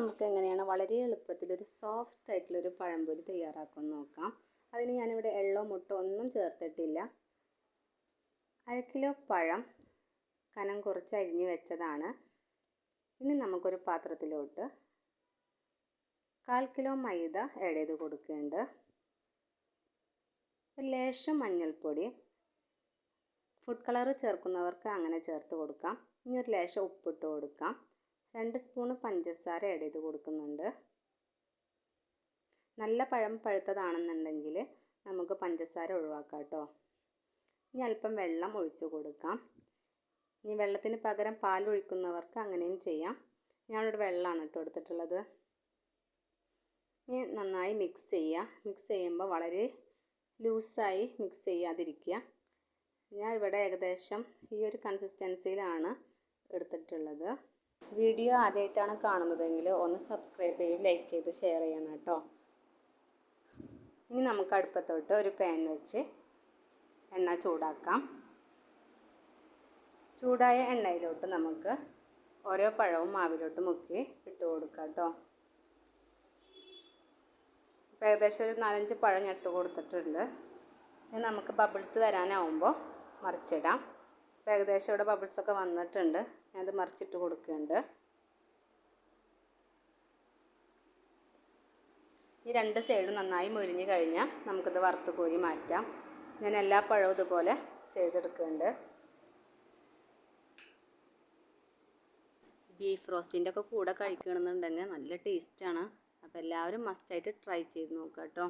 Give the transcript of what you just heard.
നമുക്ക് എങ്ങനെയാണ് വളരെ എളുപ്പത്തിൽ ഒരു സോഫ്റ്റ് ആയിട്ടുള്ളൊരു പഴംപൊരി തയ്യാറാക്കുമെന്ന് നോക്കാം. അതിന് ഞാനിവിടെ എള്ളോ മുട്ടോ ഒന്നും ചേർത്തിട്ടില്ല. അര കിലോ പഴം കനം കുറച്ച് അരിഞ്ഞ് വെച്ചതാണ്. ഇനി നമുക്കൊരു പാത്രത്തിലോട്ട് കാൽ കിലോ മൈദ ആഡ് ചെയ്ത് കൊടുക്കേണ്ട. ലേശം മഞ്ഞൾപ്പൊടി ഫുഡ് കളർ ചേർക്കുന്നവർക്ക് അങ്ങനെ ചേർത്ത് കൊടുക്കാം. ഇനി ഒരു ലേശം ഉപ്പിട്ട് കൊടുക്കാം. രണ്ട് സ്പൂണ് പഞ്ചസാര ആഡ് ചെയ്ത് കൊടുക്കുന്നുണ്ട്. നല്ല പഴം പഴുത്തതാണെന്നുണ്ടെങ്കിൽ നമുക്ക് പഞ്ചസാര ഒഴിവാക്കാം കേട്ടോ ഇനി അല്പം വെള്ളം ഒഴിച്ചു കൊടുക്കാം. ഇനി വെള്ളത്തിന് പകരം പാൽ ഒഴിക്കുന്നവർക്ക് അങ്ങനെയും ചെയ്യാം. ഞാനിവിടെ വെള്ളമാണ് കേട്ടോ എടുത്തിട്ടുള്ളത്. ഇനി നന്നായി മിക്സ് ചെയ്യുക മിക്സ് ചെയ്യുമ്പോൾ വളരെ ലൂസായി മിക്സ് ചെയ്യാതിരിക്കുക. ഞാൻ ഇവിടെ ഏകദേശം ഈ ഒരു കൺസിസ്റ്റൻസിയിലാണ് എടുത്തിട്ടുള്ളത്. വീഡിയോ ആദ്യമായിട്ടാണ് കാണുന്നതെങ്കിൽ ഒന്ന് സബ്സ്ക്രൈബ് ചെയ്യും ലൈക്ക് ചെയ്ത് ഷെയർ ചെയ്യണം കേട്ടോ. ഇനി നമുക്ക് അടുപ്പത്തോട്ട് ഒരു പാൻ വെച്ച് എണ്ണ ചൂടാക്കാം. ചൂടായ എണ്ണയിലോട്ട് നമുക്ക് ഓരോ പഴവും മാവിലോട്ട് മുക്കി ഇട്ട് കൊടുക്കാം കേട്ടോ. ഇപ്പോൾ ഏകദേശം ഒരു നാലഞ്ച് പഴം ഞെട്ട് കൊടുത്തിട്ടുണ്ട്. ഇനി നമുക്ക് ബബിൾസ് വരാനാവുമ്പോൾ മറിച്ചിടാം. ഇപ്പോൾ ഏകദേശം ഇവിടെ ബബിൾസൊക്കെ വന്നിട്ടുണ്ട്. ഞാനത് മറിച്ചിട്ട് കൊടുക്കുന്നുണ്ട്. ഈ രണ്ട് സൈഡും നന്നായി മുരിഞ്ഞ് കഴിഞ്ഞാൽ നമുക്കിത് വറുത്ത് കോരി മാറ്റാം. ഞാൻ എല്ലാ പഴവും ഇതുപോലെ ചെയ്തെടുക്കുന്നുണ്ട്. ബീഫ് റോസ്റ്റിന്റെ ഒക്കെ കൂടെ കഴിക്കണമെന്നുണ്ടെങ്കിൽ നല്ല ടേസ്റ്റാണ് അപ്പോൾ എല്ലാവരും മസ്റ്റായിട്ട് ട്രൈ ചെയ്ത് നോക്കാം കേട്ടോ.